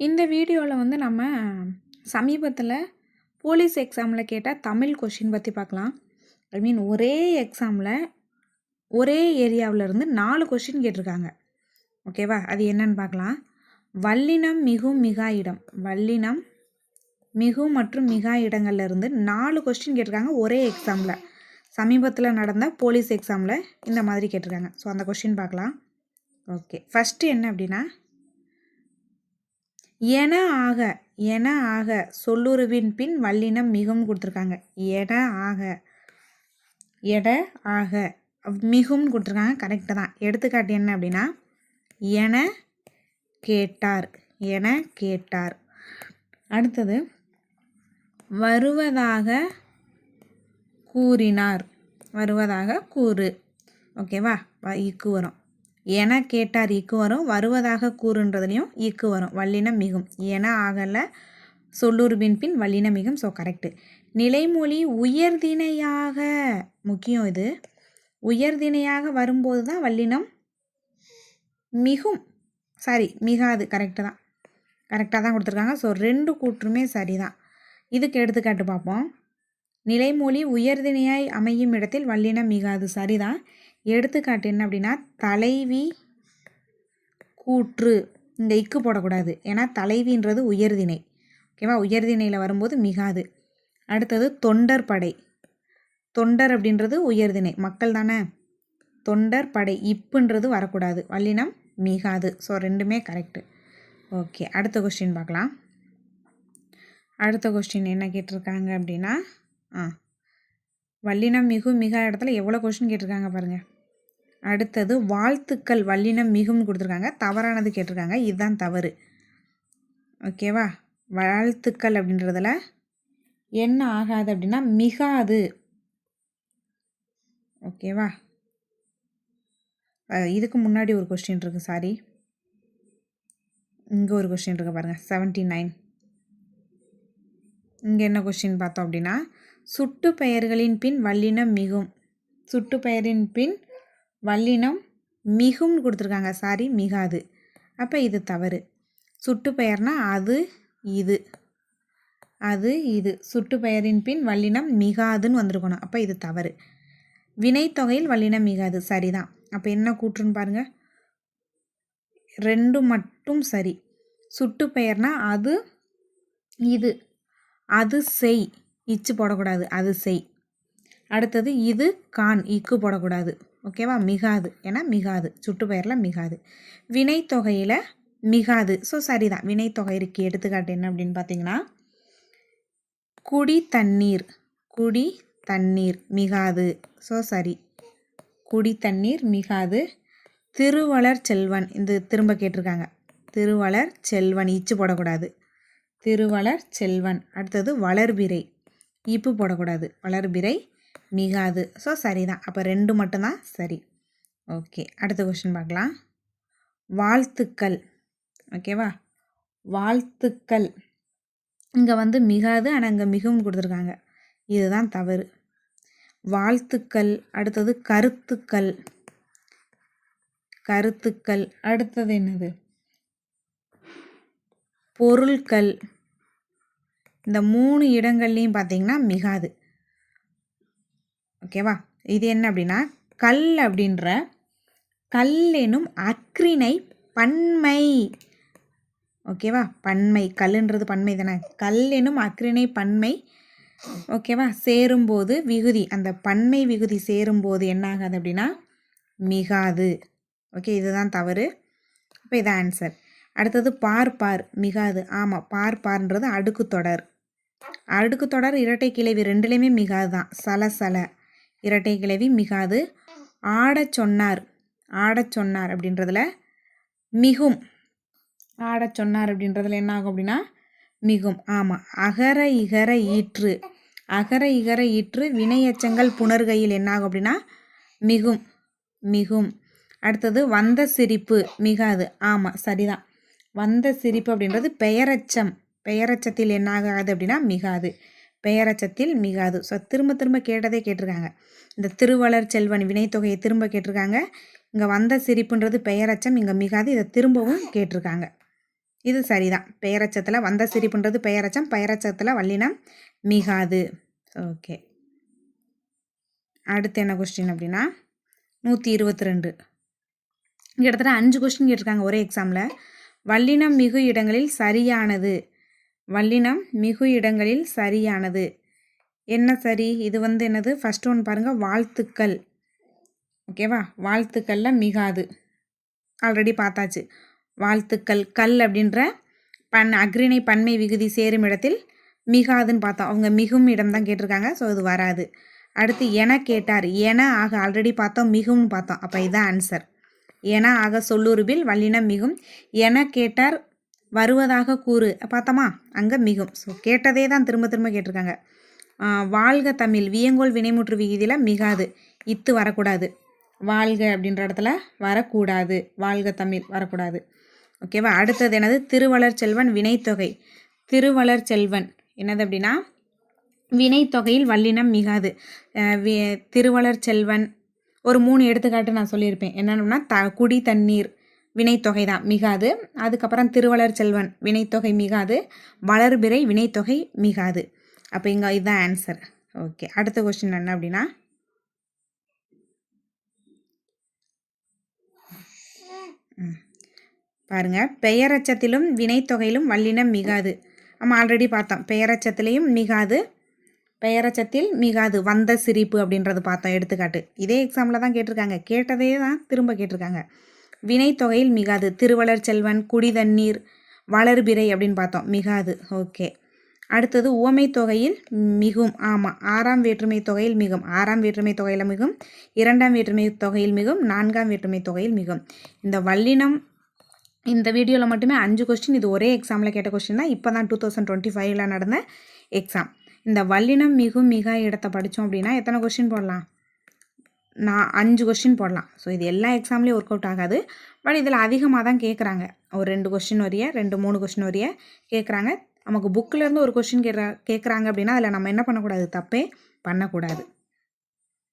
இந்த வீடியோவில் வந்து நம்ம சமீபத்தில் போலீஸ் எக்ஸாமில் கேட்ட தமிழ் கொஷின் பற்றி பார்க்கலாம் ஐ மீன் ஒரே எக்ஸாமில் ஒரே ஏரியாவில் இருந்து நாலு கொஷின் கேட்டிருக்காங்க. ஓகேவா அது என்னன்னு பார்க்கலாம் வல்லினம் மிகும் மிகா இடம். வல்லினம் மிகு மற்றும் மிகா இடங்கள்லேருந்து நாலு கொஸ்டின் கேட்டிருக்காங்க ஒரே எக்ஸாமில் சமீபத்தில் நடந்த போலீஸ் எக்ஸாமில் இந்த மாதிரி கேட்டிருக்காங்க. ஸோ அந்த கொஷின் பார்க்கலாம் ஓகே ஃபஸ்ட்டு என்ன அப்படின்னா என ஆக என ஆக சொல்லுருவின் பின் வல்லினம் மிகவும் கொடுத்துருக்காங்க. என ஆக எட ஆக மிகும்னு கொடுத்துருக்காங்க. கரெக்டு தான். எடுத்துக்காட்டு என்ன அப்படின்னா என கேட்டார் என கேட்டார். அடுத்தது வருவதாக கூறினார். வருவதாக கூறு. ஓகேவா வ- இக்கு வரும். என கேட்டார். இக்கு வரும். வருவதாக கூறுன்றதுலையும் இக்கு வரும். வல்லினம் மிகும். என ஆகலை. சொல்லுருபின் பின் வல்லினம் மிகும். ஸோ கரெக்டு நிலைமொழி உயர்திணையாக முக்கியம் இது. உயர்திணையாக வரும்போது தான் வல்லினம் மிகும். சாரி மிகாது. கரெக்டு தான். கரெக்டாக தான் கொடுத்துருக்காங்க. ஸோ ரெண்டு கூற்றுமே சரி தான் இதுக்கு எடுத்துக்காட்டு பார்ப்போம். நிலைமொழி உயர்திணையாய் அமையும் இடத்தில் வல்லினம் மிகாது. சரிதான். எடுத்துக்காட்டு என்ன அப்படின்னா தலைவி கூற்று. இங்கே இக்கு போடக்கூடாது. ஏன்னா தலைவின்றது உயர்திணை. ஓகேவா? உயர்திணையில் வரும்போது மிகாது. அடுத்தது தொண்டர் படை. தொண்டர் அப்படின்றது உயர்திணை. மக்கள் தானே? தொண்டர் படை. இப்புன்றது வரக்கூடாது. வல்லினம் மிகாது. ஸோ ரெண்டுமே கரெக்டு ஓகே. அடுத்த கொஸ்டின் பார்க்கலாம். அடுத்த கொஸ்டின் என்ன கேட்டிருக்காங்க அப்படின்னா ஆ. வல்லினம் மிகு மிகா இடத்துல எவ்வளோ கொஸ்டின் கேட்டிருக்காங்க பாருங்கள் அடுத்தது வாழ்த்துக்கள் வல்லினம் மிகும்னு கொடுத்துருக்காங்க. தவறானது கேட்டிருக்காங்க. இதுதான் தவறு. ஓகேவா வாழ்த்துக்கள் அப்படின்றதுல என்ன ஆகாது அப்படின்னா மிகாது. ஓகேவா இதுக்கு முன்னாடி ஒரு கொஸ்டின் இருக்குது சாரி. இங்கே ஒரு கொஸ்டின் இருக்குது பாருங்கள் செவன்ட்டி நைன் இங்கே என்ன கொஸ்டின் பார்த்தோம் அப்படின்னா சுட்டு பெயர்களின் பின் வல்லினம் மிகும். சுட்டு பெயரின் பின் வல்லினம் மிகும்னு கொடுத்துருக்காங்க. சாரி மிகாது. அப்போ இது தவறு. சுட்டு பெயர்னா அது இது. அது இது. சுட்டு பெயரின் பின் வல்லினம் மிகாதுன்னு வந்திருக்கணும். அப்போ இது தவறு. வினைத்தொகையில் வல்லினம் மிகாது. சரிதான். அப்போ என்ன கூற்றுன்னு பாருங்கள் ரெண்டு மட்டும் சரி. சுட்டு பெயர்னா அது இது. அது செய். இச்சு போடக்கூடாது. அது செய். அடுத்தது இது கான். இக்கு போடக்கூடாது. ஓகேவா? மிகாது. ஏன்னா மிகாது. சுட்டு மிகாது. வினைத்தொகையில் மிகாது. ஸோ சரிதான். வினைத்தொகைக்கு எடுத்துக்காட்டு என்ன அப்படின்னு பார்த்தீங்கன்னா குடி தண்ணீர் குடி தண்ணீர் மிகாது. ஸோ சரி. குடி தண்ணீர் மிகாது. திருவளர் செல்வன். இது திரும்ப கேட்டிருக்காங்க. திருவளர் செல்வன். இச்சு போடக்கூடாது. திருவளர் செல்வன். அடுத்தது வளர்பிறை. இப்பு போடக்கூடாது. வளர்பிறை மிகாது. ஸோ சரிதான். அப்போ ரெண்டு மட்டும்தான் சரி. ஓகே அடுத்த கொஷின் பார்க்கலாம். வாழ்த்துக்கள். ஓகேவா வாழ்த்துக்கள். இங்கே வந்து மிகாது ஆனால் இங்கே மிகவும் கொடுத்துருக்காங்க. இதுதான் தவறு. வாழ்த்துக்கள். அடுத்தது கருத்துக்கள். கருத்துக்கள். அடுத்தது என்னது? பொருட்கள் இந்த மூணு இடங்கள்லையும் பார்த்தீங்கன்னா மிகாது. ஓகேவா? இது என்ன அப்படின்னா கல் அப்படின்ற கல் எனும் அக்ரிணை பன்மை. ஓகேவா? பன்மை கல்லுன்றது பன்மை தானே? கல் எனும் அக்ரிணை பன்மை. ஓகேவா? சேரும்போது விகுதி. அந்த பன்மை விகுதி சேரும்போது என்ன ஆகாது அப்படின்னா மிகாது. ஓகே இதுதான் தவறு. இப்போ இது ஆன்சர் அடுத்தது பார் பார் மிகாது. ஆமாம் பார் பார்ன்றது அடுக்கு தொடர். அடுக்கு தொடர் இரட்டை கிளவி ரெண்டுலேயுமே மிகாது தான் சல சல. இரட்டை கிளவி மிகாது. ஆடச் சொன்னார். ஆடச் சொன்னார் அப்படின்றதுல மிகும். ஆடச் சொன்னார் அப்படின்றதுல என்ன ஆகும் அப்படின்னா மிகும். ஆமாம் அகர இகர ஈற்று. அகர இகர ஈற்று வினையச்சங்கள் புணர்கையில் என்னாகும் அப்படின்னா மிகும். மிகும். அடுத்தது வந்த சிரிப்பு மிகாது. ஆமாம் சரிதான். வந்த சிரிப்பு அப்படின்றது பெயரச்சம். பெயரச்சத்தில் என்னாகாது அப்படின்னா மிகாது. பெயரச்சத்தில் மிகாது. ஸோ திரும்ப திரும்ப கேட்டதே கேட்டிருக்காங்க. இந்த திருவளர் செல்வன் வினைத்தொகையை திரும்ப கேட்டிருக்காங்க. இங்கே வந்த சிரிப்புன்றது பெயரச்சம் இங்கே மிகாது. இதை திரும்பவும் கேட்டிருக்காங்க. இது சரிதான். பெயரச்சத்தில் வந்த சிரிப்புன்றது பெயரச்சம் பெயரச்சத்தில் வல்லினம் மிகாது. ஓகே. அடுத்து என்ன கொஸ்டின் அப்படின்னா நூற்றி இருபத்தி ரெண்டு கிட்டத்தட்ட அஞ்சு கொஸ்டின் கேட்டிருக்காங்க ஒரே எக்ஸாமில் வல்லினம் மிகு இடங்களில் சரியானது. வல்லினம் மிகு இடங்களில் சரியானது. என்ன சரி? இது வந்து என்னது? ஃபஸ்ட் ஒன் பாருங்கள் வாழ்த்துக்கள். ஓகேவா வாழ்த்துக்களில் மிகாது. ஆல்ரெடி பார்த்தாச்சு. வாழ்த்துக்கள் கல் அப்படின்ற பன் அக்ரிணை பன்மை விகுதி சேரும் இடத்தில் மிகாதுன்னு பார்த்தோம். அவங்க மிகும் இடம் தான் கேட்டிருக்காங்க ஸோ இது வராது. அடுத்து என கேட்டார். என ஆக ஆல்ரெடி பார்த்தோம் மிகும்னு பார்த்தோம். அப்போ இதுதான் ஆன்சர் என ஆக சொல்லுருவில் வல்லினம் மிகும். என கேட்டார் வருவதாக கூறு. பார்த்தோமா அங்கே மிகும். ஸோ கேட்டதே தான் திரும்ப திரும்ப கேட்டிருக்காங்க. வாழ்க தமிழ் வியங்கோல் வினைமுற்று விகிதியில் மிகாது. இத்து வரக்கூடாது. வாழ்க அப்படின்ற இடத்துல வரக்கூடாது. வாழ்க தமிழ் வரக்கூடாது. ஓகேவா அடுத்தது என்னது? திருவளர் செல்வன் வினைத்தொகை. திருவளர் செல்வன். என்னது அப்படின்னா வினைத்தொகையில் வல்லினம் மிகாது. திருவளர் செல்வன். ஒரு மூணு எடுத்துக்காட்டு நான் சொல்லியிருப்பேன். என்னென்னா த குடி தண்ணீர். வினைத்தொகை தான் மிகாது. அதுக்கப்புறம் திருவளர் செல்வன் வினைத்தொகை மிகாது. வளர்பிறை வினைத்தொகை மிகாது. அப்போ இங்கே இதுதான் ஆன்சர் ஓகே அடுத்த கொஸ்டின் என்ன அப்படின்னா? பாருங்க. பெயரச்சத்திலும் வினைத்தொகையிலும் வல்லினம் மிகாது. நம்ம ஆல்ரெடி பார்த்தோம். பெயரச்சத்திலையும் மிகாது. பெயரச்சத்தில் மிகாது. வந்த சிரிப்பு அப்படின்றது பார்த்தோம். எடுத்துக்காட்டு. இதே எக்ஸாம்பிள் தான் கேட்டிருக்காங்க. கேட்டதே தான் திரும்ப கேட்டிருக்காங்க. வினைத்தொகையில் மிகாது. திருவளர் செல்வன் குடிதண்ணீர் வளர்பிறை அப்படின்னு பார்த்தோம். மிகாது. ஓகே. அடுத்தது உவமை தொகையில் மிகும். ஆமாம் ஆறாம் வேற்றுமை தொகையில் மிகும். ஆறாம் வேற்றுமை தொகையில் மிகும். இரண்டாம் வேற்றுமை தொகையில் மிகும். நான்காம் வேற்றுமை தொகையில் மிகும். இந்த வல்லினம் இந்த வீடியோவில் மட்டுமே அஞ்சு கொஸ்டின் இது ஒரே எக்ஸாமில் கேட்ட கொஸ்டின் தான். இப்போ தான் டூ தௌசண்ட் டுவெண்ட்டி ஃபைவ்ல நடந்த எக்ஸாம் இந்த வல்லினம் மிகும் மிக இடத்த படித்தோம் அப்படின்னா எத்தனை கொஸ்டின் போடலாம்? நான் அஞ்சு கொஸ்டின் போடலாம். ஸோ இது எல்லா எக்ஸாம்லேயும் ஒர்க் அவுட் ஆகாது. பட் இதில் அதிகமாக தான் கேட்குறாங்க ஒரு ரெண்டு கொஸ்டின் வரைய ரெண்டு மூணு கொஸ்டின் வரைய கேட்குறாங்க நமக்கு புக்கிலேருந்து ஒரு கொஷின் கேட்குறா கேட்குறாங்க அப்படின்னா அதில் நம்ம என்ன பண்ணக்கூடாது? தப்பே பண்ணக்கூடாது.